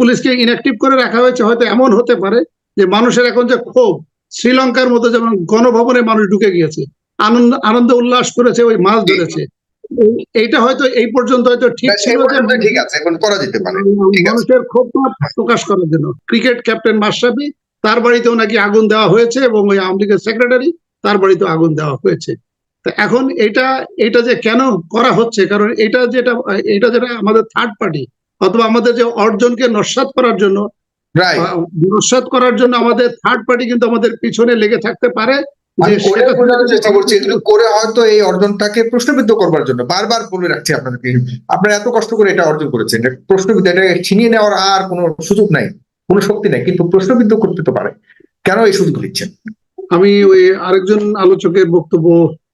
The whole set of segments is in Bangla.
পুলিশকে ইনঅ্যাক্টিভ করে রাখা হয়েছে হয়তো এমন হতে পারে যে মানুষের এখন যে ক্ষোভ শ্রীলঙ্কার মতো যেমন গণভবনে মানুষ ঢুকে গিয়েছে আনন্দ আনন্দ উল্লাস করেছে ওই মাছ ধরেছে। এই- এইটা হয়তো এই পর্যন্ত হয়তো ঠিক ছিল ঠিক আছে এখন করা যেতে পারে। মানুষের ক্ষোভটা প্রকাশ করার জন্য। ক্রিকেট ক্যাপ্টেন মাশরাফি তার বাড়িতেও নাকি আগুন দেওয়া হয়েছে এবং ওই আওয়ামী লীগের সেক্রেটারি তার বাড়িতেও আগুন দেওয়া হয়েছে। তো এখন এটা এটা যে কেন করা হচ্ছে কারণ এটা যেটা এটা যেটা আমাদের থার্ড পার্টি অথবা আমাদের যে অর্জনকে নস্বাত করার জন্য নস্বাত করার জন্য আমাদের থার্ড পার্টি কিন্তু আমাদের পিছনে লেগে থাকতে পারে করে চেষ্টা করছি করে হয়তো এই অর্জনটাকে প্রশ্নবিদ্ধ করবার জন্য। বারবার বলে রাখছি আপনাদেরকে আপনারা এত কষ্ট করে এটা অর্জন করেছেন এটা প্রশ্নবিদ্ধ এটা ছিনিয়ে নেওয়ার আর কোনো সুযোগ নাই কোনো শক্তি নাই কিন্তু প্রশ্নবিদ্ধ করতে তো পারে। কেন এই সুযোগ দিচ্ছেন? আমি ওই আরেকজন আলোচকের বক্তব্য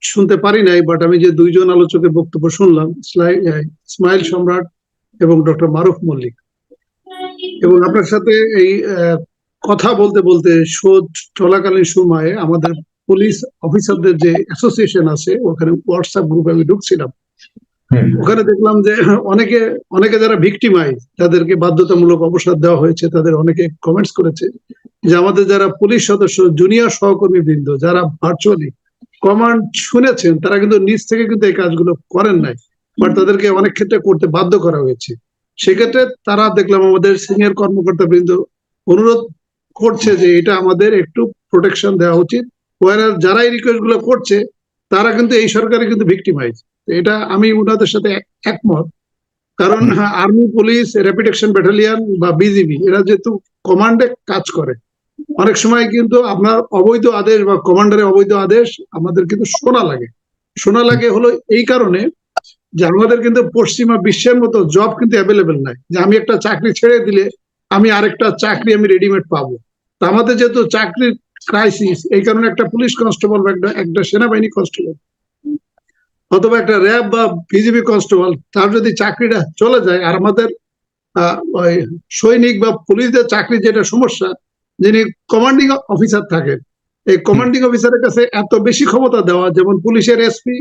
শুনতে পারি নাই বাট আমি যে দুইজন আলোচকের বক্তব্য শুনলাম ইসমাইল সম্রাট এবং ডক্টর মারুফ মল্লিক। এবং আপনার সাথে এই কথা বলতে বলতে শোধ চলাকালীন সময়ে আমাদের পুলিশ অফিসারদের যে অ্যাসোসিয়েশন আছে ওখানে হোয়াটসঅ্যাপ গ্রুপে আমি ঢুকছিলাম। ওখানে দেখলাম যে অনেকে অনেকে যারা ভিকটিমাইজ তাদেরকে বাধ্যতামূলক অবসর দেওয়া হয়েছে তাদের অনেকে কমেন্টস করেছে যে আমাদের যারা পুলিশ সদস্য জুনিয়র সহকর্মী বৃন্দ যারা ভার্চুয়ালি কমান্ড শুনেছেন তারা কিন্তু নিজ থেকে কিন্তু এই কাজগুলো করেন নাই। বাট তাদেরকে অনেক ক্ষেত্রে করতে বাধ্য করা হয়েছে। সেক্ষেত্রে তারা দেখলাম আমাদের সিনিয়র কর্মকর্তা বৃন্দ অনুরোধ করছে যে এটা আমাদের একটু প্রোটেকশন দেওয়া উচিত। ওয়ারা যারা এই রিকোয়েস্টগুলো করছে তারা কিন্তু এই সরকারে কিন্তু ভিকটিমাইজ এটা আমি ওনাদের সাথে এক- একমত। কারণ army police rapid action battalion বা বিজিবি এরা যেহেতু কমান্ডে কাজ করে। অনেক সময় কিন্তু আপনার অবৈধ আদেশ বা কমান্ডারের অবৈধ আদেশ আমাদের কিন্তু শোনা লাগে। শোনা লাগে হলো এই কারণে যে আমাদের কিন্তু পশ্চিমা বিশ্বের মতো জব কিন্তু অ্যাভেলেবেল নাই। যে আমি একটা চাকরি ছেড়ে দিলে আমি আরেকটা চাকরি আমি রেডিমেড পাবো। তা আমাদের যেহেতু চাকরির ক্রাইসিস এই কারণে একটা পুলিশ কনস্টেবল বা একটা একটা সেনাবাহিনী কনস্টেবল অথবা একটা র্যাব বা বিজিবি কনস্টেবল তার যদি চাকরিটা চলে যায় আর আমাদের সৈনিক বা পুলিশদের চাকরি যেটা সমস্যা, যিনি কমান্ডিং অফিসার থাকেন, এই কমান্ডিং অফিসারের কাছে এত বেশি ক্ষমতা দেওয়া, যেমন পুলিশের এসপি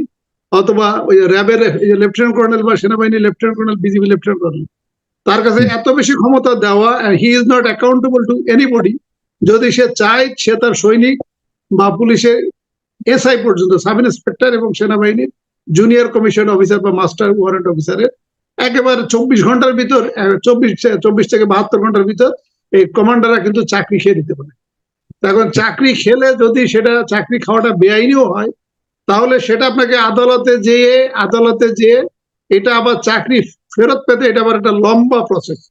অথবা ওই র্যাবের লেফটেন্যান্ট কর্নেল বা সেনাবাহিনী lieutenant colonel BGB lieutenant colonel তার কাছে এত বেশি ক্ষমতা দেওয়া he is not accountable to anybody যদি সে চায় সে তার সৈনিক বা পুলিশের এসআই পর্যন্ত সাব ইন্সপেক্টর এবং সেনাবাহিনীর জুনিয়র কমিশন অফিসার বা মাস্টার ওয়ারেন্ট অফিসারের একেবারে চব্বিশ ঘণ্টার ভিতর চব্বিশ চব্বিশ থেকে বাহাত্তর ঘণ্টার ভিতর এই কমান্ডাররা কিন্তু চাকরি খেয়ে দিতে পারে। এখন চাকরি খেলে যদি সেটা চাকরি খাওয়াটা বেআইনিও হয় তাহলে সেটা আপনাকে আদালতে যেয়ে আদালতে যেয়ে এটা আবার চাকরি ফেরত পেতে এটা আবার একটা লম্বা প্রসেস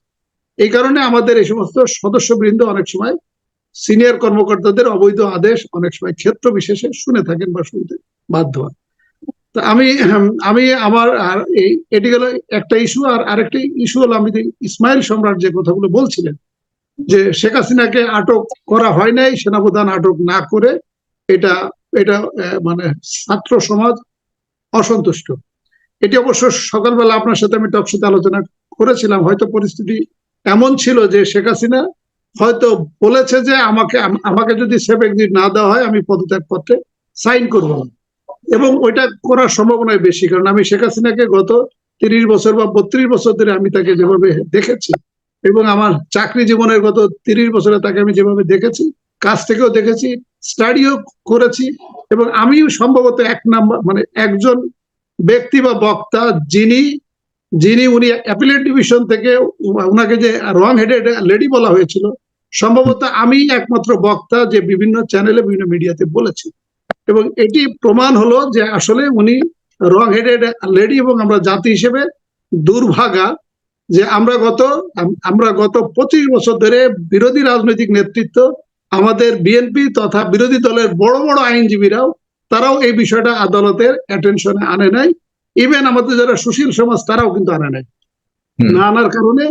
এই কারণে আমাদের এই সমস্ত সদস্যবৃন্দ অনেক সময় সিনিয়র কর্মকর্তাদের অবৈধ আদেশ, অনেক সময় ক্ষেত্র বিশেষে শুনে থাকেন বা শুনতে বাধ্য হন। তা আমি আমি আমার আর এই, এটি গেল একটা ইস্যু আর আরেকটি ইস্যু হলো আমি ইসমাইল সম্রাট যে কথাগুলো বলছিলেন, যে শেখ হাসিনাকে আটক করা হয় নাই, সেনাপ্রধান আটক না করে এটা এটা মানে ছাত্র সমাজ অসন্তুষ্ট। এটি অবশ্য সকালবেলা আপনার সাথে আমি টক সাথে আলোচনা করেছিলাম, হয়তো পরিস্থিতি এমন ছিল যে শেখ হাসিনা হয়তো বলেছে যে আমাকে আমাকে যদি সেফ এক্সিট না দেওয়া হয়, আমি পদত্যাগ পত্রে সাইন করব না। এবং ওইটা করার সম্ভাবনাই বেশি, কারণ আমি শেখ হাসিনাকে গত তিরিশ বছর বা বত্রিশ বছর ধরে আমি তাকে যেভাবে দেখেছি এবং আমার চাকরি জীবনের গত তিরিশ বছরে তাকে আমি যেভাবে দেখেছি কাছ থেকেও দেখেছি স্টাডিও করেছি এবং আমিও সম্ভবত এক নাম্বার মানে একজন ব্যক্তি বা বক্তা যিনি যিনি উনি অ্যাপিলেট ডিভিশন থেকে উনাকে যে রং হেডেড লেডি বলা হয়েছিল, সম্ভবত আমি একমাত্র বক্তা যে বিভিন্ন চ্যানেলে, বিভিন্ন মিডিয়াতে বলেছি। এবং এটি প্রমাণ হলো যে আসলে উনি রং হেডেড লেডি এবং আমরা জাতি হিসেবে দুর্ভাগা যে আমরা গত আম- আমরা গত পঁচিশ বছর ধরে বিরোধী রাজনৈতিক নেতৃত্ব আমাদের বিএনপি তথা বিরোধী দলের বড় বড় আইনজীবীরাও তারাও এই বিষয়টা আদালতের অ্যাটেনশনে আনে নাই। ইভেন আমাদের যারা সুশীল সমাজ তারাও কিন্তু আনে নাই। না আনার কারণে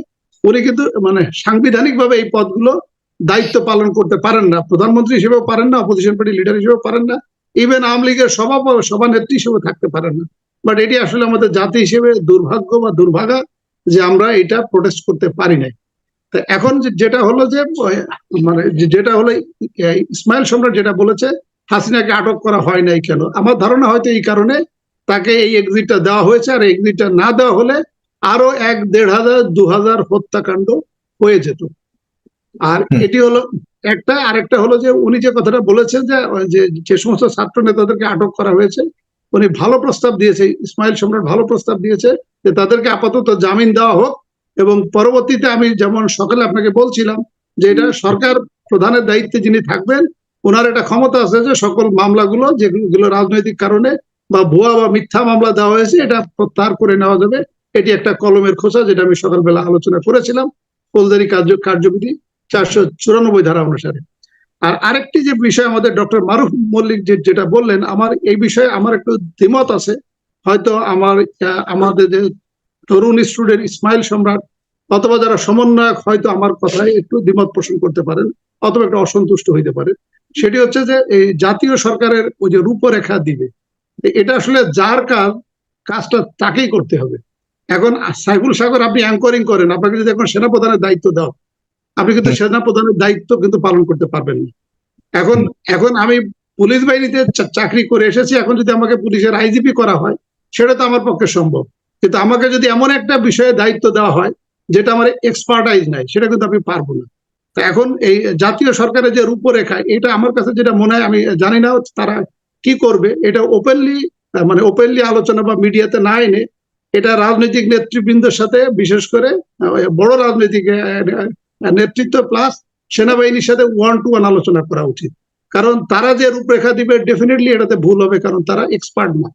উনি কিন্তু মানে সাংবিধানিক ভাবে এই পদগুলো দায়িত্ব পালন করতে পারেন না। প্রধানমন্ত্রী হিসেবেও পারেন না অপোজিশন পার্টি লিডার হিসেবেও পারেন না। ইভেন আওয়ামী লীগের সভা সভানেত্রী হিসেবে থাকতে পারেন না। বাট এটি আসলে আমাদের জাতি হিসেবে দুর্ভাগ্য বা দুর্ভাগা যে আমরা এটা প্রোটেস্ট করতে পারি নাই। তা এখন যে- যেটা হলো যে মানে যেটা হলো ইসমাইল সম্রাট যেটা বলেছে হাসিনাকে আটক করা হয় নাই কেন? আমার ধারণা হয়তো এই কারণে তাকে এই এক্সিটটা দেওয়া হয়েছে আর এক্সিটটা না দেওয়া হলে আরও এক দেড় হাজার দু হাজার হত্যাকাণ্ড হয়ে যেত। আর এটি হলো একটা আরেকটা হলো যে উনি যে কথাটা বলেছেন যে যে যে সমস্ত ছাত্র নেতাদেরকে আটক করা হয়েছে উনি ভালো প্রস্তাব দিয়েছে ইসমাইল সম্রাট ভালো প্রস্তাব দিয়েছে যে তাদেরকে আপাতত জামিন দেওয়া হোক এবং পরবর্তীতে আমি যেমন সকালে আপনাকে বলছিলাম যে এটা সরকার প্রধানের দায়িত্বে যিনি থাকবেন ওনার একটা ক্ষমতা আছে যে সকল মামলাগুলো যেগুলো রাজনৈতিক কারণে বা ভুয়া বা মিথ্যা মামলা দেওয়া হয়েছে এটা প্রত্যাহার করে নেওয়া যাবে। এটি একটা কলমের খোঁচা যেটা আমি সকালবেলা আলোচনা করেছিলাম ফৌজদারি কার্য কার্যবিধি চারশো চুরানব্বই ধারা অনুসারে। আর আরেকটি যে বিষয় আমাদের ডক্টর মারুফ মল্লিক যে যেটা বললেন আমার এই বিষয়ে আমার একটু দ্বিমত আছে। হয়তো আমার আমাদের যে তরুণ স্টুডেন্ট ইসমাইল সম্রাট অথবা যারা সমন্বয়ক হয়তো আমার কথায় একটু দ্বিমত পোষণ করতে পারেন অথবা একটা অসন্তুষ্ট হইতে পারে সেটি হচ্ছে যে এই জাতীয় সরকারের ওই যে রূপরেখা দিবে এটা আসলে যার কাজ কাজটা তাকেই করতে হবে। এখন সাইফুল সাগর আপনি অ্যাঙ্করিং করেন আপনাকে যদি এখন সেনাপ্রধানের দায়িত্ব দাও আপনি কিন্তু সেনাপ্রধানের দায়িত্ব কিন্তু পালন করতে পারবেন না। এখন এখন আমি পুলিশ বাহিনীতে চাকরি করে এসেছি এখন যদি আমাকে পুলিশের আইজিপি করা হয় সেটা তো আমার পক্ষে সম্ভব। কিন্তু আমাকে যদি এমন একটা বিষয়ে দায়িত্ব দেওয়া হয়, যেটা আমার এক্সপার্টাইজ নাই, সেটা কিন্তু আমি পারব না। তো এখন এই জাতীয় সরকারের যে রূপরেখা, এটা আমার কাছে যেটা মনে হয়, আমি জানি না তারা কি করবে। এটা ওপেনলি মানে ওপেনলি আলোচনা বা মিডিয়াতে না এনে এটা রাজনৈতিক নেতৃবৃন্দের সাথে, বিশেষ করে বড় রাজনৈতিক নেতৃত্ব প্লাস সেনাবাহিনীর সাথে ওয়ান টু ওয়ান আলোচনা করা উচিত। কারণ তারা যে রূপরেখা দিবে ডেফিনেটলি এটাতে ভুল হবে, কারণ তারা এক্সপার্ট না।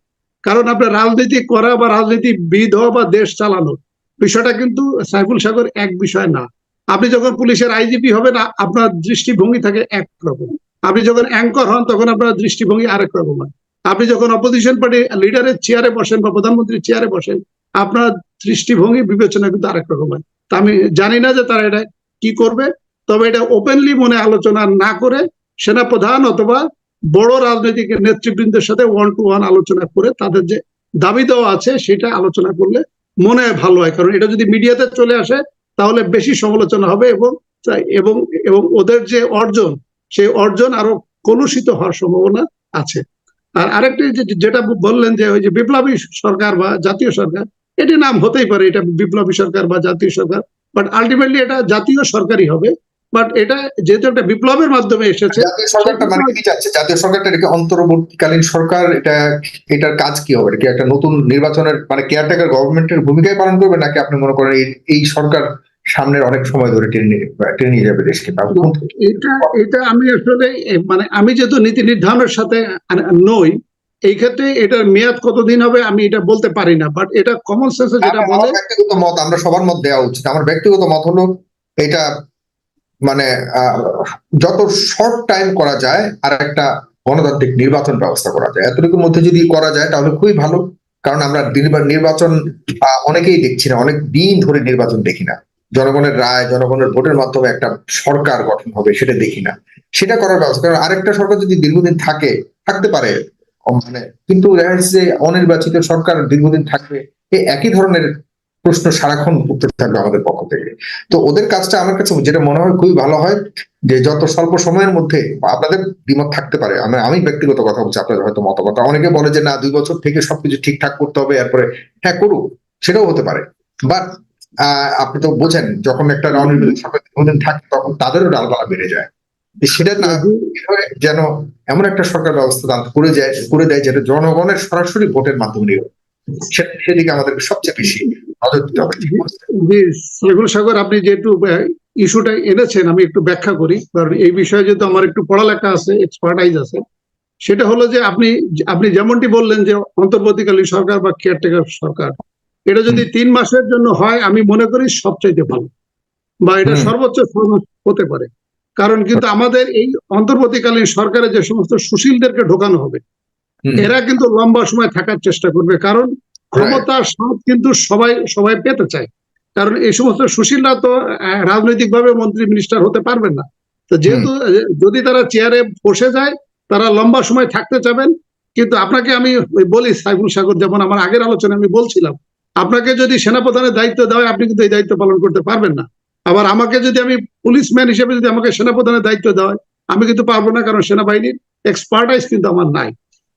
কারণ আপনার রাজনীতি করা বা রাজনীতিবিদ হওয়া বা দেশ চালানো, বিষয়টা কিন্তু সাইফুল সাগর এক বিষয় না। আপনি যখন পুলিশের আইজিপি হবেন আপনার দৃষ্টিভঙ্গি থাকে একরকম আপনি যখন অ্যাঙ্কর হন, তখন আপনার দৃষ্টিভঙ্গি আরেক রকম হয় আপনি যখন অপোজিশন পার্টি লিডারের চেয়ারে বসেন বা প্রধানমন্ত্রীর চেয়ারে বসেন, আপনার দৃষ্টিভঙ্গি বিবেচনা কিন্তু আরেক রকম হয় তা আমি জানি না যে তারা এটা কি করবে, তবে এটা ওপেনলি মনে আলোচনা না করে সেনাপ্রধান অথবা বড় রাজনৈতিক নেতৃবৃন্দের সাথে ওয়ান টু ওয়ান আলোচনা করে তাদের যে দাবি দেওয়া আছে সেটা আলোচনা করলে মনে হয় ভালো হয়। কারণ এটা যদি মিডিয়াতে চলে আসে, তাহলে বেশি সমালোচনা হবে এবং এবং এবং ওদের যে অর্জন, সেই অর্জন আরও কলুষিত হওয়ার সম্ভাবনা আছে। আর আরেকটি যেটা বললেন যে ওই যে বিপ্লবী সরকার বা জাতীয় সরকার এটি নাম হতেই পারে এটা বিপ্লবী সরকার বা জাতীয় সরকার বাট আলটিমেটলি এটা জাতীয় সরকারই হবে। বাট এটা যেহেতু একটা বিপ্লবের মাধ্যমে এসেছে জাতীয় সরকারটা মানে কি চাচ্ছে? জাতীয় সরকারটা এটা অন্তর্বর্তীকালীন সরকার? এটা এটার কাজ কি হবে? এটা কি একটা নতুন নির্বাচনের মানে কেয়ারটেকার গভর্নমেন্টের ভূমিকায় পালন করবে? নাকি আপনি মনে করেন এই- সরকার সামনের অনেক সময় ধরে টেনে নিয়ে টেনে নিয়ে যাবে দেশকে? এটা এটা আমি আসলে মানে আমি যেহেতু নীতি নির্ধারণের সাথে নই এই ক্ষেত্রে এটার মেয়াদ কতদিন হবে আমি এটা বলতে পারি না। বাট এটা কমন সেন্সে যেটা আমার- বলে ব্যক্তিগত মত আমরা সবার মত দেওয়া উচিত। আমার ব্যক্তিগত মত হলো এটা মানে যত শর্ট টাইম করা যায় আর একটা গণতান্ত্রিক নির্বাচন ব্যবস্থা করা যায়। এতটুকুর মধ্যে যদি করা যায়, তাহলে খুবই ভালো। কারণ আমরা নির্বাচন অনেকেই দেখছি না, অনেক দিন ধরে নির্বাচন দেখি না। জনগণের রায়, জনগণের ভোটের মাধ্যমে একটা সরকার গঠন হবে, সেটা দেখি না। সেটা করার ব্যবস্থা, কারণ আরেকটা সরকার যদি দীর্ঘদিন থাকে, থাকতে পারে মানে কিন্তু দেখা যাচ্ছে যে অনির্বাচিত সরকার দীর্ঘদিন থাকবে একই ধরনের প্রশ্ন সারাক্ষণ উত্তর থাকবে আমাদের পক্ষ থেকে। তো ওদের কাজটা আমার কাছে যেটা মনে হয় খুবই ভালো হয় যে যত স্বল্প সময়ের মধ্যে আপনাদের দ্বিমত থাকতে পারে আমি আমি ব্যক্তিগত কথা বলছি আপনাদের হয়তো মতামত। অনেকে বলে যে না দুই বছর থেকে সবকিছু ঠিকঠাক করতে হবে এরপরে হ্যাঁ করুক সেটাও হতে পারে। বাট আপনি তো বোঝেন যখন একটা সরকার থাকে তখন তাদেরও ডালপালা বেড়ে যায়। সেটা না যেন এমন একটা সরকার ব্যবস্থা দান করে যায় করে দেয় যেটা জনগণের সরাসরি ভোটের মাধ্যমে সেদিকে আমাদের সবচেয়ে বেশি নজর দিতে হবে সাগর আপনি যেহেতু ইস্যুটা এনেছেন আমি একটু ব্যাখ্যা করি। কারণ এই বিষয়ে যেহেতু আমার একটু পড়ালেখা আছে এক্সপার্টাইজ আছে সেটা হলো যে আপনি আপনি যেমনটি বললেন যে অন্তর্বর্তীকালীন সরকার বা কেয়ারটেকার সরকার এটা যদি তিন মাসের জন্য হয় আমি মনে করি সবচাইতে ভালো। বা এটা সর্বোচ্চ হতে পারে। কারণ কিন্তু আমাদের এই অন্তর্বর্তীকালীন সরকারে যে সমস্ত সুশীলদেরকে ঢোকানো হবে এরা কিন্তু লম্বা সময় থাকার চেষ্টা করবে। কারণ ক্ষমতার স্বাদ কিন্তু সবাই সবাই পেতে চায়। কারণ এই সমস্ত সুশীলরা তো রাজনৈতিকভাবে মন্ত্রী মিনিস্টার হতে পারবেন না। তো যেহেতু যদি তারা চেয়ারে বসে যায় তারা লম্বা সময় থাকতে চাবেন। কিন্তু আপনাকে আমি বলি সাইফুল সাগর যেমন আমার আগের আলোচনায় আমি বলছিলাম আপনাকে যদি সেনাপ্রধানের দায়িত্ব দেওয়া হয় আপনি কিন্তু এই দায়িত্ব পালন করতে পারবেন না। আবার আমাকে যদি আমি পুলিশম্যান হিসেবে যদি আমাকে সেনাপ্রধানের দায়িত্ব দেওয়া হয় আমি কিন্তু পারব না কারণ সেনাবাহিনীর এক্সপার্টাইজ কিন্তু আমার নাই।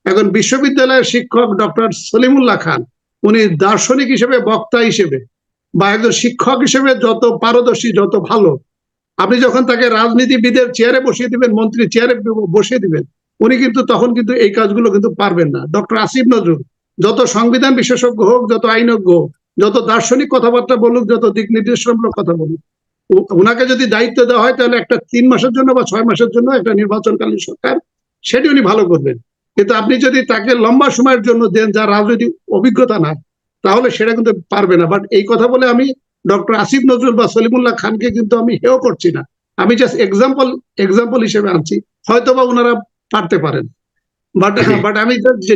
এখন বিশ্ববিদ্যালয়ের শিক্ষক ডক্টর সলিমুল্লাহ খান উনি দার্শনিক হিসেবে, বক্তা হিসেবে বা একজন শিক্ষক হিসেবে যত পারদর্শী, যত ভালো, আপনি যখন তাকে রাজনীতিবিদের চেয়ারে বসিয়ে দিবেন, মন্ত্রী চেয়ারে বসিয়ে দিবেন, উনি কিন্তু তখন কিন্তু এই কাজগুলো কিন্তু পারবেন না। ডক্টর আসিফ নজরুল, যত সংবিধান বিশেষজ্ঞ হোক, যত আইনজ্ঞ হোক, যত দার্শনিক কথাবার্তা বলুক, যত দিক নির্দেশনামূলক কথা বলুক উনাকে যদি দায়িত্ব দেওয়া হয়, তাহলে একটা তিন মাসের জন্য বা ছয় মাসের জন্য একটা নির্বাচনকালীন সরকার, সেটি উনি ভালো করবেন। কিন্তু আপনি যদি তাকে লম্বা সময়ের জন্য দেন যার রাজনৈতিক অভিজ্ঞতা না তাহলে সেটা কিন্তু পারবে না। বাট এই কথা বলে আমি ডক্টর আসিফ নজরুল বা সলিমুল্লাহ খানকে কিন্তু আমি হেও করছি না। আমি জাস্ট এক্সাম্পল এক্সাম্পল হিসেবে আনছি। হয়তো বা ওনারা পারতে পারেন। বাট বাট আমি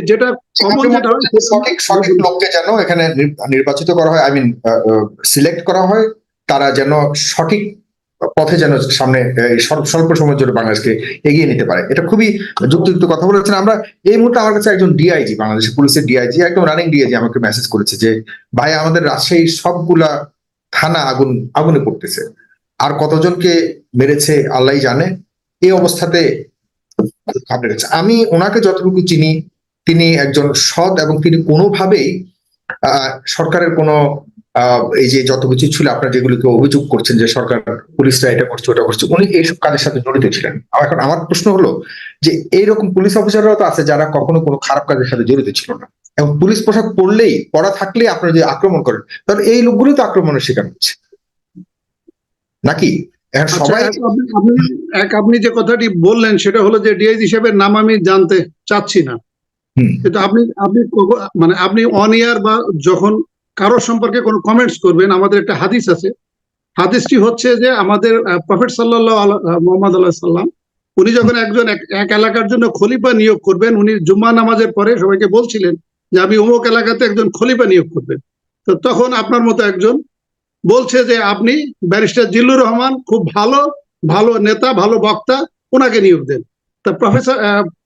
যেটা কমন যেটা সঠিক সঠিক লোককে যেন এখানে নির্বাচিত করা হয় আই মিন সিলেক্ট করা হয় তারা যেন সঠিক পথে যেন সামনে স্বল্প সময়ের জন্য বাংলাদেশকে এগিয়ে নিতে পারে। এটা খুবই যুক্তিযুক্ত কথা বলেছেন। আমরা এই মুহূর্তে আমার কাছে একজন ডিআইজি বাংলাদেশের পুলিশের ডিআইজি একদম রানিং ডিআইজি আমাকে মেসেজ করেছে যে, ভাই, আমাদের রাজশাহীর সবগুলা থানা আগুন, আগুনে পড়তেছে। আর কতজনকে মেরেছে আল্লাহ জানে। এই অবস্থাতে আমি ওনাকে যতটুকু চিনি, তিনি একজন সৎ এবং তিনি কোনোভাবেই সরকারের কোনো এই যে যত কিছু ছিল আপনার যেগুলোকে অভিযোগ করছেন যে সরকার পুলিশরা এটা করছে ওটা করছে উনি এইসব কাজের সাথে জড়িত ছিলেন। এখন আমার প্রশ্ন হলো যে এইরকম পুলিশ অফিসাররাও তো আছে যারা কখনো কোনো খারাপ কাজের সাথে জড়িত ছিল না। এবং পুলিশ পোশাক পরলেই পড়া থাকলেই আপনারা যদি আক্রমণ করেন তাহলে এই লোকগুলো তো আক্রমণের শিকার হচ্ছে। নাকি? আচ্ছা, সবাই এক আপনি- আপনি এক আপনি যে কথাটি বললেন সেটা হলো যে ডিআইজি হিসেবে নাম আমি জানতে চাচ্ছি না। কিন্তু আপনি আপনি মানে আপনি অন ইয়ার বা যখন কারোর সম্পর্কে কোনো কমেন্টস করবেন, আমাদের একটা হাদিস আছে। হাদিসটি হচ্ছে যে আমাদের প্রফেট সাল্লাহ মোহাম্মদ আল্লাহ সাল্লাম উনি যখন একজন এক- এলাকার জন্য খলিফা নিয়োগ করবেন, উনি জুম্মা নামাজের পরে সবাইকে বলছিলেন যে আমি অমুক এলাকাতে একজন খলিফা নিয়োগ করবেন। তো তখন আপনার মতো একজন বলছে যে আপনি ব্যারিস্টার জিল্লুর রহমান, খুব ভালো ভালো নেতা, ভালো বক্তা ওনাকে নিয়োগ দেন। তা প্রফেসর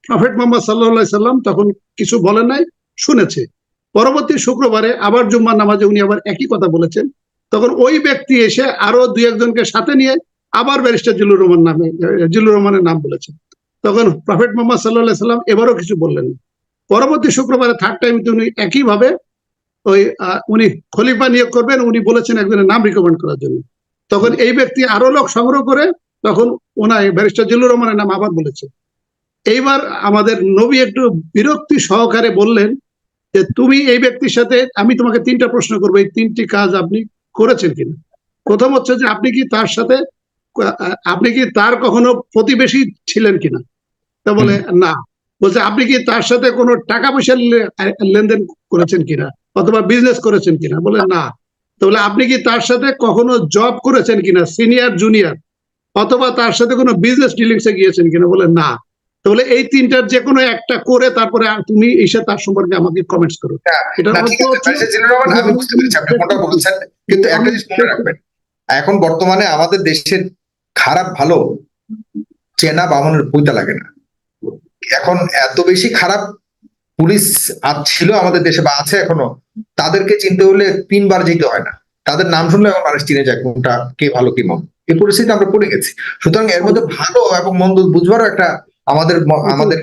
প্রফেট মোহাম্মদ সাল্লাহ সাল্লাম তখন কিছু বলেন নাই, শুনেছে। পরবর্তী শুক্রবারে আবার জুম্মার নামাজে উনি আবার একই কথা বলেছেন। তখন ওই ব্যক্তি এসে আরও দুই একজনকে সাথে নিয়ে আবার ব্যারিস্টার জিল্লুর রহমান নামে, জিল্লুর রহমানের নাম বলেছেন। তখন প্রফেট মোহাম্মদ সাল্লাহ সাল্লাম এবারও কিছু বললেন। পরবর্তী শুক্রবারে থার্ড টাইম উনি একইভাবে ওই উনি খলিফা নিয়োগ করবেন, উনি বলেছেন একজনের নাম রিকমেন্ড করার জন্য। তখন এই ব্যক্তি আরও লোক সংগ্রহ করে তখন ওনার ব্যারিস্টার জিল্লুর রহমানের নাম আবার বলেছে এইবার আমাদের নবী একটু বিরক্তি সহকারে বললেন যে তুমি এই ব্যক্তির সাথে আমি তোমাকে তিনটা প্রশ্ন করব এই তিনটি কাজ আপনি করেছেন কিনা? প্রথম হচ্ছে যে আপনি কি তার সাথে আপনি কি তার কখনো প্রতিবেশী ছিলেন কিনা? তা বলে না। বলছে আপনি কি তার সাথে কোনো টাকা পয়সা লেনদেন করেছেন কিনা? অথবা বিজনেস করেছেন কিনা? বলে না। তাহলে আপনি কি তার সাথে কখনো জব করেছেন কিনা? সিনিয়র জুনিয়র অথবা তার সাথে কোনো বিজনেস ডিলিংসে গিয়েছেন কিনা? বলে না। তাহলে এই তিনটার যে কোনো একটা করে তারপরে তুমি এসে তার সম্পর্কে আমাকে কমেন্টস করো। এটা জিল্লুর রহমান, আমি বুঝতে পেরেছি আপনি কোনটা বলছেন কিন্তু একটা জিনিস মনে রাখবেন এখন বর্তমানে আমাদের দেশের খারাপ ভালো চেনা বামনের বইতে লাগে না। এখন এত বেশি খারাপ পুলিশ ছিল আমাদের দেশে বা আছে এখনও তাদেরকে চিনতে হলে তিনবার যেতে হয় না। তাদের নাম শুনলে এখন মানুষ চিনে যায় কোনটা কে ভালো কি মন্দ। এই পরিস্থিতি আমরা পড়ে গেছি। সুতরাং এর মধ্যে ভালো এবং মন্দ বুঝবারও একটা আমাদের আমাদের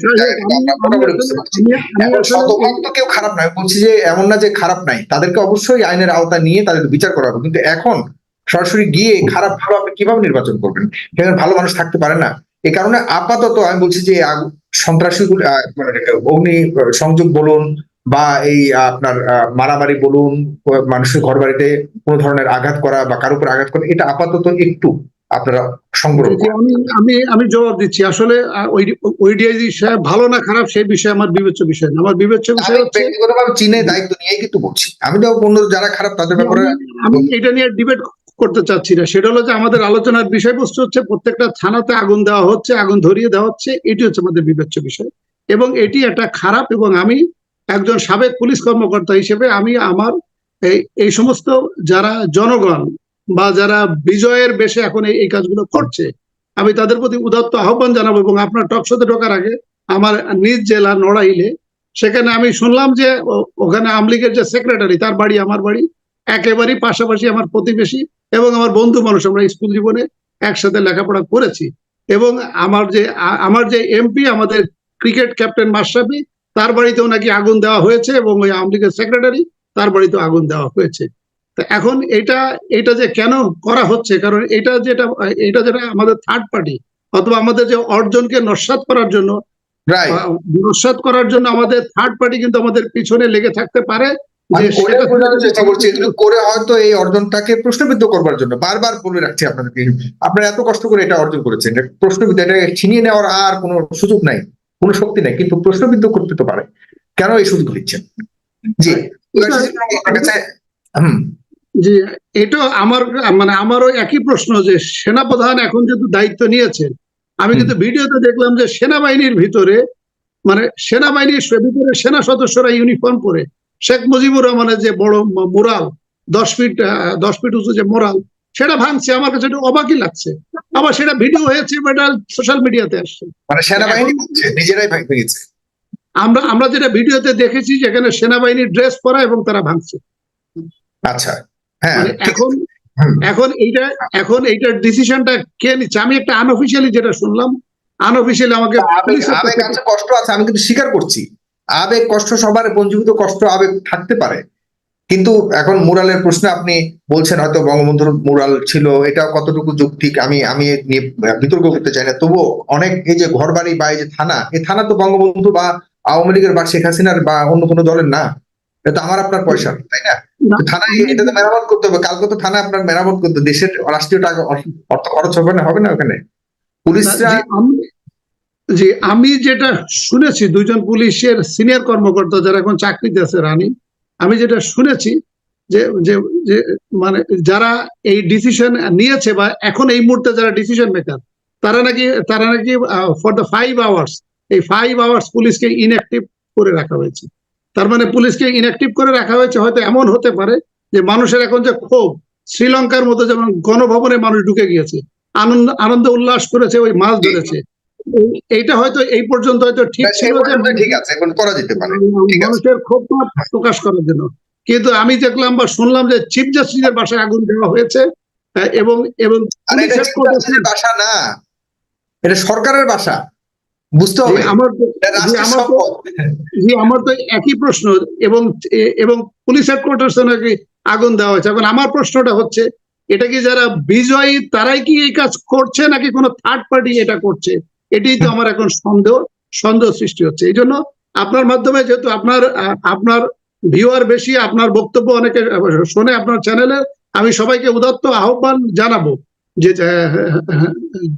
এখন শতভাগ তো কেউ খারাপ নয়। বলছি যে এমন না যে খারাপ নাই। তাদেরকে অবশ্যই আইনের আওতা নিয়ে তাদের বিচার করা হবে। কিন্তু এখন সরাসরি গিয়ে খারাপ ভালো আপনি কীভাবে নির্বাচন করবেন? সেখানে ভালো মানুষ থাকতে পারে না। এই কারণে আপাতত আমি বলছি যে সন্ত্রাসী মানে অগ্নি সংযোগ বলুন বা এই আপনার মারামারি বলুন মানুষের ঘর বাড়িতে কোনো ধরনের আঘাত করা বা কারোর উপর আঘাত করা এটা আপাতত একটু আপনারা সংগ্রহ আমি আমি জবাব দিচ্ছি। আসলে আহ, ওই ওই সাহেব ভালো না খারাপ সেই বিষয়ে আমার বিবেচ্য বিষয় না। আমার বিবেচ্য বিষয় হচ্ছে ব্যক্তিগতভাবে চীনে দায়িত্ব নিয়ে কিন্তু বলছি। আমি তো অন্য যারা খারাপ তাদের ব্যাপারে আমি- এটা নিয়ে ডিবেট করতে চাচ্ছি না। সেটা হলো যে আমাদের আলোচনার বিষয়বস্তু হচ্ছে প্রত্যেকটা থানাতে আগুন দেওয়া হচ্ছে আগুন ধরিয়ে দেওয়া হচ্ছে। এটি হচ্ছে আমাদের বিবেচ্য বিষয়। এবং এটি একটা খারাপ এবং আমি একজন সাবেক পুলিশ কর্মকর্তা হিসেবে আমি আমার এই সমস্ত যারা জনগণ বা যারা বিজয়ের বেশে এখন এই কাজগুলো করছে, আমি তাদের প্রতি উদাত্ত আহ্বান জানাব এবং আপনার টকশোতে ঢোকার আগে আমার নিজ জেলা নড়াইলে, সেখানে আমি শুনলাম যে ওখানে আমলিগের যে সেক্রেটারি তার বাড়ি, আমার বাড়ি, একেবারেই পাশাপাশি আমার প্রতিবেশী এবং আমার বন্ধু মানুষ, আমরা স্কুল জীবনে একসাথে লেখাপড়া করেছি এবং আমার যে আমার যে এমপি আমাদের ক্রিকেট ক্যাপ্টেন মাশরাফি, তার বাড়িতেও নাকি আগুন দেওয়া হয়েছে এবং ওই আওয়ামী লীগের সেক্রেটারি তার বাড়িতেও আগুন দেওয়া হয়েছে। তো এখন এটা এটা যে কেন করা হচ্ছে কারণ এটা যেটা এটা যেটা আমাদের থার্ড পার্টি অথবা আমাদের যে অর্জনকে নস্বাত করার জন্য নস্বাত করার জন্য আমাদের থার্ড পার্টি কিন্তু আমাদের পিছনে লেগে থাকতে পারে করে চেষ্টা করছি করে হয়তো এই অর্জনটাকে প্রশ্নবিদ্ধ করবার জন্য বারবার বলে রাখছি আপনাদেরকে আপনারা এত কষ্ট করে এটা অর্জন করেছেন প্রশ্নবিদ্ধ এটা ছিনিয়ে নেওয়ার আর কোনো সুযোগ নাই কোনো শক্তি নাই কিন্তু প্রশ্নবিদ্ধ করতে তো পারে কেন এই সুযোগ দিচ্ছেন? জি হুম। জি এটা আমার মানে আমারও একই প্রশ্ন যে সেনাপ্রধান এখন যেহেতু দায়িত্ব নিয়েছেন আমি কিন্তু ভিডিওতে দেখলাম যে সেনাবাহিনীর ভিতরে মানে সেনাবাহিনীর ভিতরে সেনা সদস্যরা ইউনিফর্ম পরে। শেখ মুজিবুর রহমানের যে বড় মোরাল দশ ফিট দশ ফিট উঁচু যে মোরাল সেটা ভাঙছে আমার কাছে একটু অবাকই লাগছে। আবার সেটা ভিডিও হয়েছে এটা সোশ্যাল মিডিয়াতে আসছে। মানে সেনাবাহিনী নিজেরাই ভেঙেছে। আমরা আমরা যেটা ভিডিওতে দেখেছি যেখানে সেনাবাহিনীর ড্রেস পরা এবং তারা ভাঙছে। আচ্ছা। হ্যাঁ মানে এখন এখন এইটা এখন এইটার ডিসিশনটা কে নিচ্ছে আমি একটা আনঅফিসিয়ালি যেটা শুনলাম আনঅফিসিয়ালি আমাকে আবেগ আছে কষ্ট আছে আমি কিন্তু স্বীকার করছি। আবেগ কষ্ট সবার পঞ্জীভূত কষ্ট আবেগ থাকতে পারে। কিন্তু এখন মুরালের প্রশ্নে আপনি বলছেন হয়তো বঙ্গবন্ধুর মুরাল ছিল এটা কতটুকু যৌক্তিক আমি আমি নিয়ে বিতর্ক করতে চাই না। তবুও অনেক এই যে ঘর বাড়ি বা এই যে থানা এই থানা তো বঙ্গবন্ধু বা আওয়ামী লীগের বা শেখ হাসিনার বা অন্য কোনো দলের না। এটা তো আমার আপনার পয়সা তাই না? থানায় এটা তো মেরামত করতে হবে। কালকে তো থানা আপনার মেরামত করতে দেশের রাষ্ট্রীয় টাকা অর্থ খরচ হবে না? হবে না ওখানে? পুলিশরা জি, আমি- যেটা শুনেছি দুইজন পুলিশের সিনিয়র কর্মকর্তা যারা এখন চাকরিতে আছে রানী আমি যেটা শুনেছি যে যে যে মানে যারা এই ডিসিশন নিয়েছে বা এখন এই মুহূর্তে যারা ডিসিশন মেকার তারা নাকি তারা নাকি ফর দ্য ফাইভ আওয়ার্স এই ফাইভ আওয়ার্স পুলিশকে ইনঅ্যাক্টিভ করে রাখা হয়েছে। তার মানে পুলিশকে ইনঅ্যাক্টিভ করে রাখা হয়েছে হয়তো এমন হতে পারে যে মানুষের এখন যে ক্ষোভ শ্রীলঙ্কার মতো যেমন গণভবনে মানুষ ঢুকে গিয়েছে আনন্দ আনন্দ উল্লাস করেছে ওই মাছ ধরেছে এই- এইটা হয়তো এই পর্যন্ত হয়তো ঠিক ছিল ঠিক আছে এখন করা যেতে পারে। মানুষের ক্ষোভটা প্রকাশ করার জন্য। কিন্তু আমি দেখলাম বা শুনলাম যে চিফ জাস্টিসের বাসায় আগুন দেওয়া হয়েছে এবং এবং বাসা না। এটা সরকারের বাসা। বুঝতে হবে। আমার আমার তো একই প্রশ্ন এবং এবং পুলিশ হেডকোয়ার্টার্স নাকি আগুন দেওয়া হয়েছে। এখন আমার প্রশ্নটা হচ্ছে এটা কি যারা বিজয়ী তারাই কি এই কাজ করছে নাকি কোনো থার্ড পার্টি এটা করছে? এটাই তো আমার এখন সন্দেহ সন্দেহ সৃষ্টি হচ্ছে। এই জন্য আপনার মাধ্যমে যেহেতু আপনার আপনার ভিউয়ার বেশি আপনার বক্তব্য অনেকে শোনে আপনার চ্যানেলে আমি সবাইকে উদাত্ত আহ্বান জানাব যে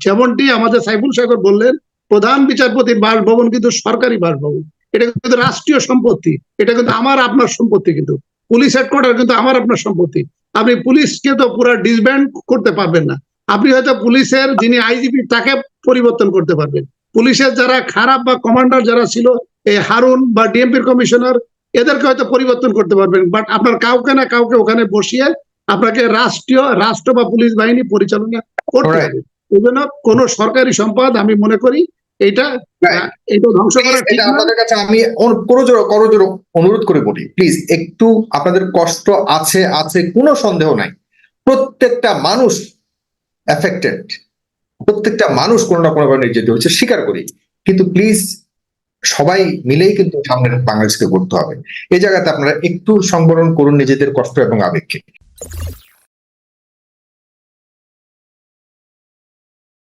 যেমনটি আমাদের সাইফুল সাগর বললেন প্রধান বিচারপতির বাসভবন কিন্তু সরকারি বাসভবন। এটা কিন্তু রাষ্ট্রীয় সম্পত্তি। এটা কিন্তু আমার আপনার সম্পত্তি কিন্তু। পুলিশ হেডকোয়ার্টার কিন্তু আমার আপনার সম্পত্তি। আপনি পুলিশকে তো পুরো ডিসব্যান্ড করতে পারবেন না। আপনি হয়তো পুলিশের যিনি আইজিপি তাকে পরিবর্তন করতে পারবেন। পুলিশের যারা খারাপ বা কমান্ডার যারা ছিল এই হারুন বা ডিএমপির কমিশনার এদেরকে হয়তো পরিবর্তন করতে পারবেন। বাট আপনার কাউকে না কাউকে ওখানে বসিয়ে আপনাকে রাষ্ট্রীয় রাষ্ট্র বা পুলিশ বাহিনী পরিচালনা করতে হবে। এই জন্য কোন সরকারি সম্পদ আমি মনে করি এটা এটা ধ্বংস করা আপনাদের কাছে আমি করজোর করজোর অনুরোধ করে বলি। প্লিজ একটু আপনাদের কষ্ট আছে আছে কোনো সন্দেহ নাই। প্রত্যেকটা মানুষ এফেক্টেড প্রত্যেকটা মানুষ কোনো না কোনো ভাবে নির্যাতিত হচ্ছে স্বীকার করি। কিন্তু প্লিজ সবাই মিলেই কিন্তু সামনের বাংলাদেশকে করতে হবে। এই জায়গাতে আপনারা একটু সংবরণ করুন নিজেদের কষ্ট এবং আবেগকে।